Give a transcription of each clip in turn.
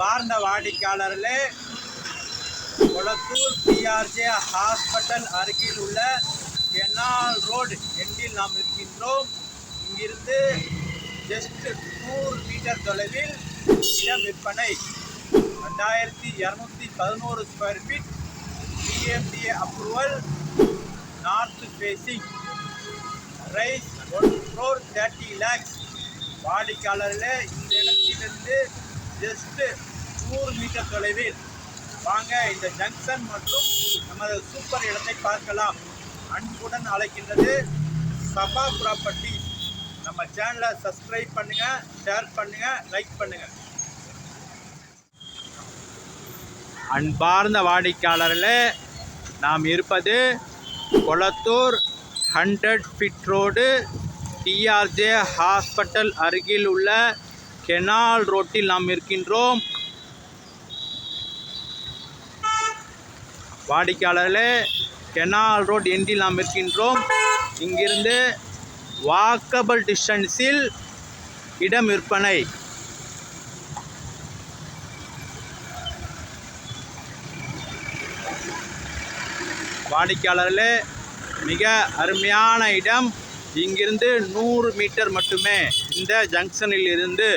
சார்ந்த வாடிக்கையாளர்களே Kolathur BRJ hospital அருகில் உள்ள கெனால் ரோடு எண்டில் நாம் இருக்கின்றோம். இங்கிருந்து ஜஸ்ட் நூறு மீட்டர் தொலைவில் இடம் விற்பனை. ரெண்டாயிரத்தி இரநூத்தி பதினோரு square feet PMDA approval north facing price one crore thirty lakhs வாடிக்கையாளர்களே இந்த இடத்திலிருந்து ஜஸ்ட்டு நூறு மீட்டர் தொலைவில். வாங்க இந்த ஜங்ஷன் மற்றும் நமது சூப்பர் இடத்தை பார்க்கலாம். அன்புடன் அழைக்கின்றது சபா ப்ராப்பர்ட்டி. நம்ம சேனலை சப்ஸ்கிரைப் பண்ணுங்க ஷேர் பண்ணுங்க லைக் பண்ணுங்க. அன்பார்ந்த வாடிக்கையாளர்களே நாம் இருப்பது Kolathur hundred feet road DRJ hospital அருகில் உள்ள கெனால் ரோட்டில் நாம் இருக்கின்றோம். வாடிக்கையாளர்களே கெனால் ரோட் எண்டில் நாம் இருக்கின்றோம் இங்கிருந்து வாக்கபிள் டிஸ்டன்ஸில் இடம் விற்பனை. வாடிக்கையாளர்களே மிக அருமையான இடம். இங்கிருந்து நூறு மீட்டர் மட்டுமே இந்த ஜங்ஷனில் இருந்து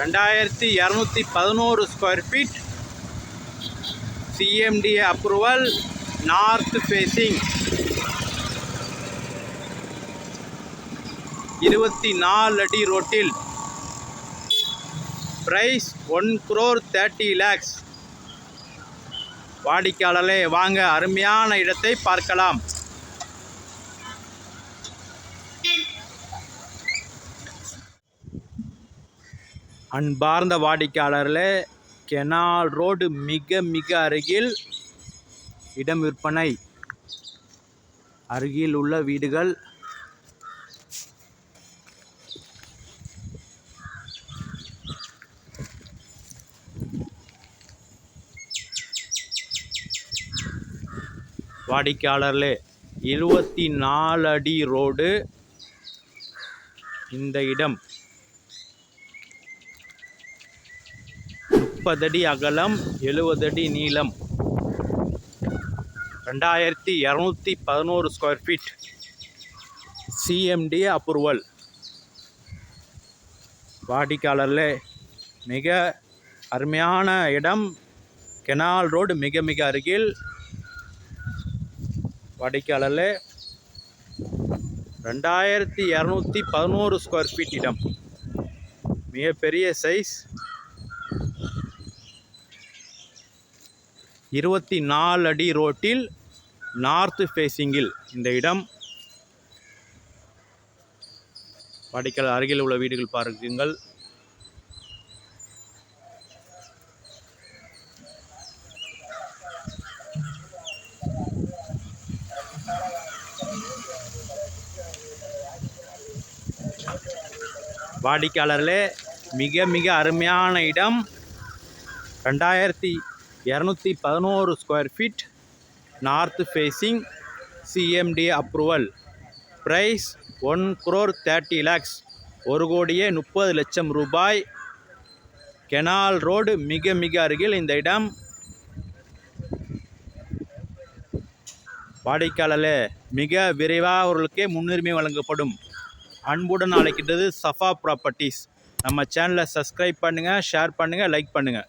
ரெண்டாயிரத்தி இரநூத்தி பதினோரு square feet CMD approval north facing இருபத்தி நாலு அடி ரோட்டில். Price one crore thirty lakhs வாடிக்கையாளர்களே வாங்க அருமையான இடத்தை பார்க்கலாம். அன்பார்ந்த வாடிக்கையாளர்களே கெனால் ரோடு மிக மிக அருகில் இடம் விற்பனை. அருகில் உள்ள வீடுகள். வாடிக்கையாளர்களே இருபத்தி நாலு அடி ரோடு இந்த இடம். முப்பதடி அகலம் எழுபது அடி நீளம். ரெண்டாயிரத்தி இரநூத்தி பதினோரு ஸ்கொயர் ஃபீட் சிஎம்டி அப்ரூவல் வாடிக்காலரில் மிக அருமையான இடம். கெனால் ரோடு மிக மிக அருகில். வாடிக்கையாளர்களே ரெண்டாயிரத்தி இரநூத்தி பதினோரு ஸ்கொயர் ஃபீட் இடம். மிகப்பெரிய சைஸ் இருபத்தி நாலு அடி ரோட்டில் நார்த் ஃபேஸிங்கில் இந்த இடம். வாடிக்கையாளர் அருகில் உள்ள வீடுகள் பாருங்கள் வாடிக்கையாளர்களே மிக மிக அருமையான இடம். ரெண்டாயிரத்தி இரநூத்தி பதினோரு square feet north facing CMD approval price one crore thirty lakhs ஒரு கோடியே முப்பது லட்சம் ரூபாய். கெனால் ரோடு மிக மிக அருகில் இந்த இடம். வாடிக்கையாளர்களே மிக விரைவாக அவர்களுக்கே முன்னுரிமை வழங்கப்படும். அன்புடன் அழைக்கின்றது சஃபா ப்ராப்பர்ட்டிஸ் நம்ம சேனலை சப்ஸ்கிரைப் பண்ணுங்கள் ஷேர் பண்ணுங்கள் லைக் பண்ணுங்கள்